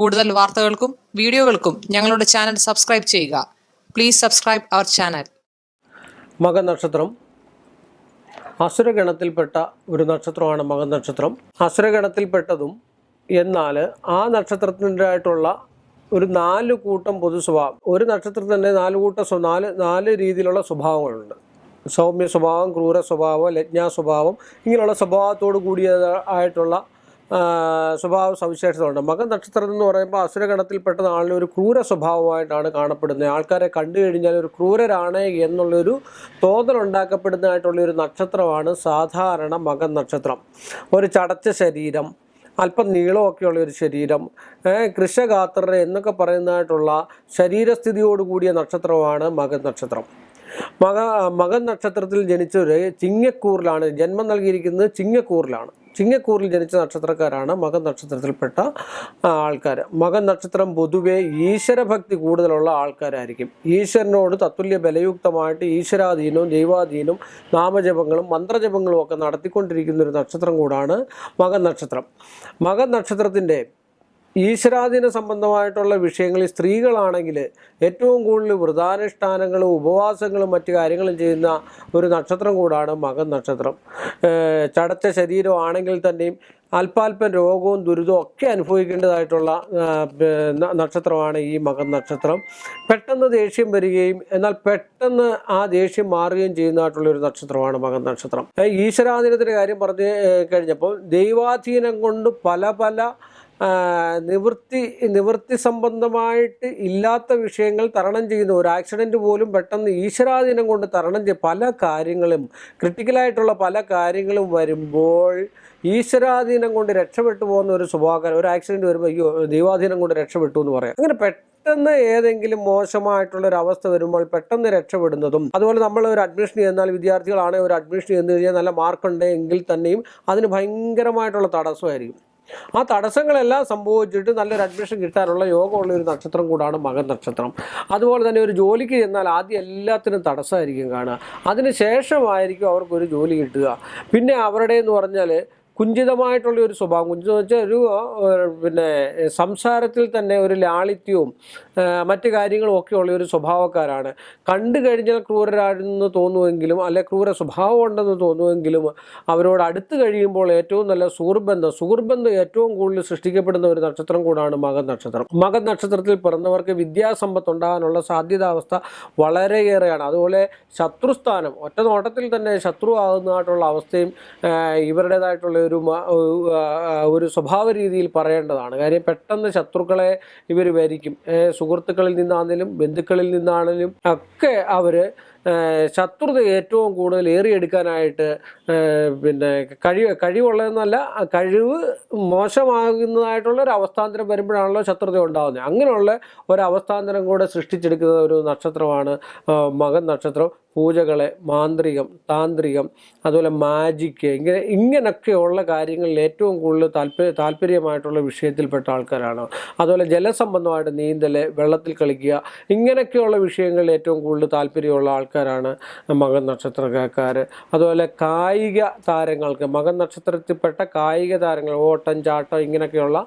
കൂടുതൽ വാർത്തകൾക്കും വീഡിയോകൾക്കും ഞങ്ങളുടെ ചാനൽ സബ്സ്ക്രൈബ് ചെയ്യുക. പ്ലീസ് സബ്സ്ക്രൈബ് അവർ ചാനൽ മകനക്ഷത്രം. അസുരഗണത്തിൽപ്പെട്ട ഒരു നക്ഷത്രമാണ് മകനക്ഷത്രം. അസുരഗണത്തിൽപ്പെട്ടതും എന്നാൽ ആ നക്ഷത്രത്തിന്റെതായിട്ടുള്ള ഒരു നാല് കൂട്ടം പൊതു സ്വഭാവം. ഒരു നക്ഷത്രത്തിൽ തന്നെ നാല് കൂട്ടം നാല് നാല് രീതിയിലുള്ള സ്വഭാവങ്ങളുണ്ട്. സൗമ്യ സ്വഭാവം ക്രൂര സ്വഭാവം ലജ്ഞാ സ്വഭാവം ഇങ്ങനെയുള്ള സ്വഭാവത്തോട് കൂടിയതായിട്ടുള്ള സ്വഭാവ സവിശേഷതകളുണ്ട്. മകൻ നക്ഷത്രം എന്ന് പറയുമ്പോൾ അസുരഗണത്തിൽപ്പെട്ട ആളിന് ഒരു ക്രൂര സ്വഭാവമായിട്ടാണ് കാണപ്പെടുന്നത്. ആൾക്കാരെ കണ്ടു കഴിഞ്ഞാൽ ഒരു ക്രൂരരാണ് എന്നുള്ളൊരു തോന്നലുണ്ടാക്കപ്പെടുന്നതായിട്ടുള്ള ഒരു നക്ഷത്രമാണ് സാധാരണ മകൻ നക്ഷത്രം. ഒരു ചടച്ച ശരീരം അല്പം നീളമൊക്കെയുള്ള ഒരു ശരീരം ഏഹ് കൃഷഗാത്രർ എന്നൊക്കെ പറയുന്നതായിട്ടുള്ള ശരീരസ്ഥിതിയോട് കൂടിയ നക്ഷത്രമാണ് മകൻ നക്ഷത്രം. മക മകൻ നക്ഷത്രത്തിൽ ജനിച്ചവർ ചിങ്ങക്കൂറിലാണ്. ജന്മം നൽകിയിരിക്കുന്നത് ചിങ്ങക്കൂറിലാണ്. ചിങ്ങക്കൂറിൽ ജനിച്ച നക്ഷത്രക്കാരാണ് മകൻ നക്ഷത്രത്തിൽപ്പെട്ട ആൾക്കാർ മകൻ നക്ഷത്രം പൊതുവെ ഈശ്വരഭക്തി കൂടുതലുള്ള ആൾക്കാരായിരിക്കും. ഈശ്വരനോട് തത്തുല്യ ബലയുക്തമായിട്ട് ഈശ്വരാധീനവും ദൈവാധീനവും നാമജപങ്ങളും മന്ത്രജപങ്ങളും ഒക്കെ നടത്തിക്കൊണ്ടിരിക്കുന്ന ഒരു നക്ഷത്രം കൂടാണ് മകൻ നക്ഷത്രം മകൻ നക്ഷത്രത്തിന്റെ ഈശ്വരാധീന സംബന്ധമായിട്ടുള്ള വിഷയങ്ങളിൽ സ്ത്രീകളാണെങ്കിൽ ഏറ്റവും കൂടുതൽ വ്രതാനുഷ്ഠാനങ്ങളും ഉപവാസങ്ങളും മറ്റു കാര്യങ്ങളും ചെയ്യുന്ന ഒരു നക്ഷത്രം കൂടാണ് മകൻ നക്ഷത്രം. ചടച്ച ശരീരമാണെങ്കിൽ തന്നെയും അല്പാൽപ്പം രോഗവും ദുരിതവും ഒക്കെ അനുഭവിക്കേണ്ടതായിട്ടുള്ള നക്ഷത്രമാണ് ഈ മകൻ നക്ഷത്രം. പെട്ടെന്ന് ദേഷ്യം വരികയും എന്നാൽ പെട്ടെന്ന് ആ ദേഷ്യം മാറുകയും ചെയ്യുന്നതായിട്ടുള്ള ഒരു നക്ഷത്രമാണ് മകൻ നക്ഷത്രം. ഈശ്വരാധീനത്തിന്റെ കാര്യം പറഞ്ഞു കഴിഞ്ഞപ്പോൾ ദൈവാധീനം കൊണ്ട് പല പല നിവൃത്തി നിവൃത്തി സംബന്ധമായിട്ട് ഇല്ലാത്ത വിഷയങ്ങൾ തരണം ചെയ്യുന്ന ഒരു ആക്സിഡന്റ് പോലും പെട്ടെന്ന് ഈശ്വരാധീനം കൊണ്ട് തരണം ചെയ്യും പല കാര്യങ്ങളും ക്രിട്ടിക്കലായിട്ടുള്ള പല കാര്യങ്ങളും വരുമ്പോൾ ഈശ്വരാധീനം കൊണ്ട് രക്ഷപ്പെട്ടു പോകുന്ന ഒരു സ്വഭാവം ഒരു ആക്സിഡന്റ് വരുമ്പോൾ അയ്യോ ദൈവാധീനം കൊണ്ട് രക്ഷപ്പെട്ടു എന്ന് പറയാം. അങ്ങനെ പെട്ടെന്ന് ഏതെങ്കിലും മോശമായിട്ടുള്ള ഒരു അവസ്ഥ വരുമ്പോൾ പെട്ടെന്ന് രക്ഷപ്പെടുന്നതും അതുപോലെ നമ്മൾ ഒരു അഡ്മിഷൻ ചെയ്യുന്നാൽ വിദ്യാർത്ഥികളാണെങ്കിൽ ഒരു അഡ്മിഷൻ ചെയ്യുന്ന കഴിഞ്ഞാൽ നല്ല മാർക്കുണ്ട് എങ്കിൽ തന്നെയും അതിന് ഭയങ്കരമായിട്ടുള്ള തടസ്സമായിരിക്കും. ആ തടസ്സങ്ങളെല്ലാം സംഭവിച്ചിട്ട് നല്ലൊരു അഡ്മിഷൻ കിട്ടാനുള്ള യോഗമുള്ള ഒരു നക്ഷത്രം കൂടാണ് മകൻ നക്ഷത്രം. അതുപോലെ തന്നെ ഒരു ജോലിക്ക് ചെന്നാൽ ആദ്യം എല്ലാത്തിനും തടസ്സമായിരിക്കും കാണുക. അതിന് ശേഷമായിരിക്കും അവർക്കൊരു ജോലി കിട്ടുക. പിന്നെ അവരുടെ എന്ന് പറഞ്ഞാൽ കുഞ്ചിതമായിട്ടുള്ള ഒരു സ്വഭാവം. കുഞ്ചിതം വെച്ചാൽ ഒരു പിന്നെ സംസാരത്തിൽ തന്നെ ഒരു ലാളിത്യവും മറ്റ് കാര്യങ്ങളും ഒക്കെ ഉള്ള ഒരു സ്വഭാവക്കാരാണ്. കണ്ടു കഴിഞ്ഞാൽ ക്രൂരരാണെന്ന് തോന്നുമെങ്കിലും അല്ലെ ക്രൂര സ്വഭാവം ഉണ്ടെന്ന് തോന്നുമെങ്കിലും അവരോട് അടുത്ത് കഴിയുമ്പോൾ ഏറ്റവും നല്ല സുഹൃബന്ധം സുഹൃബന്ധം ഏറ്റവും കൂടുതൽ സൃഷ്ടിക്കപ്പെടുന്ന ഒരു നക്ഷത്രം കൂടാണ് മകൻ നക്ഷത്രം. മകൻ നക്ഷത്രത്തിൽ പിറന്നവർക്ക് വിദ്യാസമ്പത്ത് ഉണ്ടാകാനുള്ള സാധ്യതാവസ്ഥ വളരെയേറെയാണ്. അതുപോലെ ശത്രുസ്ഥാനം ഒറ്റ നോട്ടത്തിൽ തന്നെ ശത്രു ആകുന്നതായിട്ടുള്ള അവസ്ഥയും ഇവരുടേതായിട്ടുള്ള ഒരു ഒരു സ്വഭാവ രീതിയിൽ പറയേണ്ടതാണ്. കാര്യം പെട്ടെന്ന് ശത്രുക്കളെ ഇവർ വരിക്കും സുഹൃത്തുക്കളിൽ നിന്നാണെങ്കിലും ബന്ധുക്കളിൽ നിന്നാണെങ്കിലും ഒക്കെ അവർ ശത്രുത ഏറ്റവും കൂടുതൽ ഏറിയെടുക്കാനായിട്ട് പിന്നെ കഴിവ് കഴിവുള്ളതെന്നല്ല കഴിവ് മോശമാകുന്നതായിട്ടുള്ള ഒരു അവസ്ഥാന്തരം വരുമ്പോഴാണല്ലോ ശത്രുത ഉണ്ടാകുന്നത് അങ്ങനെയുള്ള ഒരു അവസ്ഥാന്തരം കൂടെ സൃഷ്ടിച്ചെടുക്കുന്ന ഒരു നക്ഷത്രമാണ് മകൻ നക്ഷത്രം. പൂജകളെ മാന്ത്രികം താന്ത്രികം അതുപോലെ മാജിക്ക് ഇങ്ങനെ ഇങ്ങനെയൊക്കെയുള്ള കാര്യങ്ങളിൽ ഏറ്റവും കൂടുതൽ താല്പര്യ താല്പര്യമായിട്ടുള്ള വിഷയത്തിൽപ്പെട്ട ആൾക്കാരാണ്. അതുപോലെ ജലസംബന്ധമായിട്ട് നീന്തൽ വെള്ളത്തിൽ കളിക്കുക ഇങ്ങനെയൊക്കെയുള്ള വിഷയങ്ങളിൽ ഏറ്റവും കൂടുതൽ താല്പര്യമുള്ള ആൾക്കാരാണ് മകൻ നക്ഷത്രക്കാർ. അതുപോലെ കായിക താരങ്ങൾക്ക് മകൻ നക്ഷത്രത്തിൽപ്പെട്ട കായിക താരങ്ങൾ ഓട്ടം ചാട്ടം ഇങ്ങനെയൊക്കെയുള്ള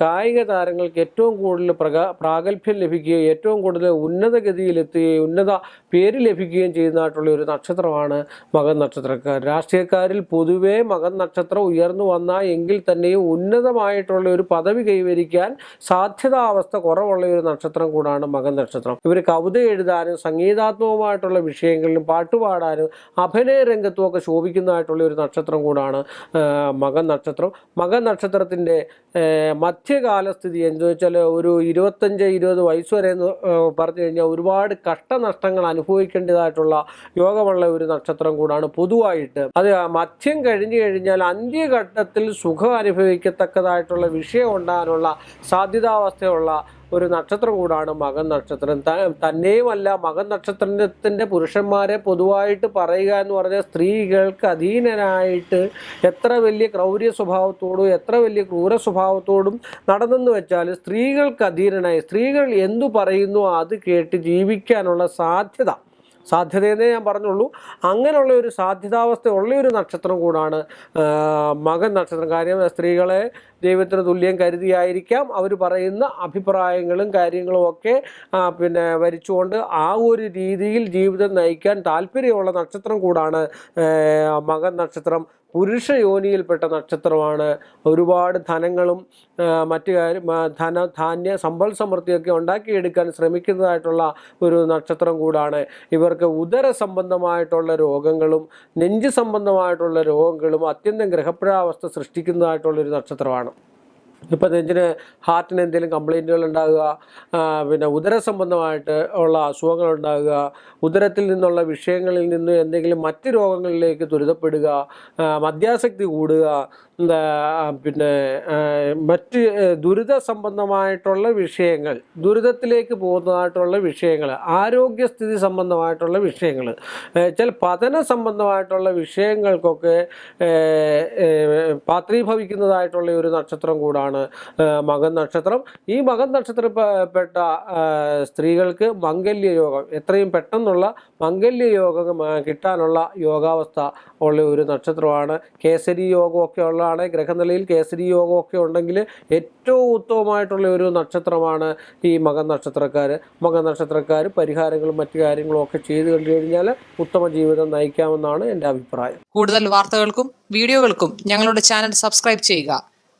കായിക താരങ്ങൾക്ക് ഏറ്റവും കൂടുതൽ പ്രഗ പ്രാഗൽഭ്യം ലഭിക്കുകയും ഏറ്റവും കൂടുതൽ ഉന്നതഗതിയിലെത്തുകയും ഉന്നത പേര് ലഭിക്കുകയും ചെയ്യുന്നതായിട്ടുള്ള ഒരു നക്ഷത്രമാണ് മകൻ നക്ഷത്രക്കാർ. രാഷ്ട്രീയക്കാരിൽ പൊതുവേ മകൻ നക്ഷത്രം ഉയർന്നു വന്ന എങ്കിൽ തന്നെയും ഉന്നതമായിട്ടുള്ള ഒരു പദവി കൈവരിക്കാൻ സാധ്യതാവസ്ഥ കുറവുള്ള ഒരു നക്ഷത്രം കൂടാണ് മകൻ നക്ഷത്രം. ഇവർ കവിത എഴുതാനും സംഗീതാത്മകമായിട്ടുള്ള വിഷയങ്ങളിലും പാട്ടുപാടാനും അഭിനയ രംഗത്തും ഒക്കെ ശോഭിക്കുന്നതായിട്ടുള്ള ഒരു നക്ഷത്രം കൂടാണ് മകൻ നക്ഷത്രം. മകൻ നക്ഷത്രത്തിന്റെ മധ്യകാല സ്ഥിതി എന്ന് വെച്ചാൽ ഒരു ഇരുപത്തഞ്ച് ഇരുപത് വയസ്സ് വരെ എന്ന് പറഞ്ഞു കഴിഞ്ഞാൽ ഒരുപാട് കഷ്ടനഷ്ടങ്ങൾ അനുഭവിക്കേണ്ടതായിട്ടുള്ള യോഗമുള്ള ഒരു നക്ഷത്രം കൂടാണ് പൊതുവായിട്ട്. അത് മത്യം കഴിഞ്ഞു കഴിഞ്ഞാൽ അന്ത്യഘട്ടത്തിൽ സുഖം അനുഭവിക്കത്തക്കതായിട്ടുള്ള വിഷയം ഉണ്ടാകാനുള്ള സാധ്യതാവസ്ഥയുള്ള ഒരു നക്ഷത്രം കൂടാണ് മകൻ നക്ഷത്രം. തന്നെയുമല്ല മകൻ നക്ഷത്രത്തിന്റെ പുരുഷന്മാരെ പൊതുവായിട്ട് പറയുക എന്ന് പറഞ്ഞാൽ സ്ത്രീകൾക്ക് അധീനനായിട്ട് എത്ര വലിയ ക്രൗര്യ സ്വഭാവത്തോടും എത്ര വലിയ ക്രൂര സ്വഭാവത്തോടും നടന്നെന്ന് വെച്ചാൽ സ്ത്രീകൾക്ക് അധീനനായി സ്ത്രീകൾ എന്തു പറയുന്നു അത് കേട്ട് ജീവിക്കാനുള്ള സാധ്യത. സാധ്യതയെന്നേ ഞാൻ പറഞ്ഞുള്ളൂ. അങ്ങനെയുള്ള ഒരു സാധ്യതാവസ്ഥ ഉള്ള ഒരു നക്ഷത്രം കൂടാണ് മകൻ നക്ഷത്രം. കാര്യം സ്ത്രീകളെ ദൈവത്തിന് തുല്യം കരുതിയായിരിക്കാം. അവർ പറയുന്ന അഭിപ്രായങ്ങളും കാര്യങ്ങളും ഒക്കെ പിന്നെ വരിച്ചുകൊണ്ട് ആ ഒരു രീതിയിൽ ജീവിതം നയിക്കാൻ താല്പര്യമുള്ള നക്ഷത്രം കൂടാണ് മകൻ നക്ഷത്രം. പുരുഷ യോനിയിൽപ്പെട്ട നക്ഷത്രമാണ്. ഒരുപാട് ധനങ്ങളും മറ്റു കാര്യം ധന ധാന്യ സമ്പൽ സമൃദ്ധിയൊക്കെ ഉണ്ടാക്കിയെടുക്കാൻ ശ്രമിക്കുന്നതായിട്ടുള്ള ഒരു നക്ഷത്രം കൂടാണ്. ഇവർക്ക് ഉദര സംബന്ധമായിട്ടുള്ള രോഗങ്ങളും നെഞ്ച് സംബന്ധമായിട്ടുള്ള രോഗങ്ങളും അത്യന്തം ഗ്രഹപ്രാവസ്ഥ സൃഷ്ടിക്കുന്നതായിട്ടുള്ളൊരു നക്ഷത്രമാണ്. ഇപ്പം നെഞ്ചിന് ഹാർട്ടിന് എന്തെങ്കിലും കംപ്ലൈന്റുകൾ ഉണ്ടാകുക പിന്നെ ഉദര സംബന്ധമായിട്ട് ഉള്ള അസുഖങ്ങൾ ഉണ്ടാകുക ഉദരത്തിൽ നിന്നുള്ള വിഷയങ്ങളിൽ നിന്ന് എന്തെങ്കിലും മറ്റ് രോഗങ്ങളിലേക്ക് ദുരിതപ്പെടുക മദ്യാസക്തി കൂടുക പിന്നെ മറ്റ് ദുരിത സംബന്ധമായിട്ടുള്ള വിഷയങ്ങൾ ദുരിതത്തിലേക്ക് പോകുന്നതായിട്ടുള്ള വിഷയങ്ങൾ ആരോഗ്യസ്ഥിതി സംബന്ധമായിട്ടുള്ള വിഷയങ്ങൾ ചില പഠന സംബന്ധമായിട്ടുള്ള വിഷയങ്ങൾക്കൊക്കെ പാത്രീഭവിക്കുന്നതായിട്ടുള്ള ഒരു നക്ഷത്രം കൂടാണ് ഏ, മകൻ നക്ഷത്രം. ഈ മകൻ നക്ഷത്രപ്പെട്ട സ്ത്രീകൾക്ക് മംഗല്യ യോഗം എത്രയും പെട്ടെന്നുള്ള മംഗല്യ യോഗം കിട്ടാനുള്ള യോഗാവസ്ഥ ഉള്ള ഒരു നക്ഷത്രമാണ്. കേസരി യോഗമൊക്കെ ഉള്ളതാണ്. ഗ്രഹനിലയിൽ കേസരി യോഗമൊക്കെ ഉണ്ടെങ്കിൽ ഏറ്റവും ഉത്തമമായിട്ടുള്ള ഒരു നക്ഷത്രമാണ് ഈ മകൻ നക്ഷത്രക്കാർ. മകൻ നക്ഷത്രക്കാർ പരിഹാരങ്ങളും മറ്റു കാര്യങ്ങളും ഒക്കെ ചെയ്തു കണ്ടു കഴിഞ്ഞാൽ ഉത്തമ ജീവിതം നയിക്കാമെന്നാണ് എന്റെ അഭിപ്രായം. കൂടുതൽ വാർത്തകൾക്കും വീഡിയോകൾക്കും ഞങ്ങളുടെ ചാനൽ സബ്സ്ക്രൈബ് ചെയ്യുക.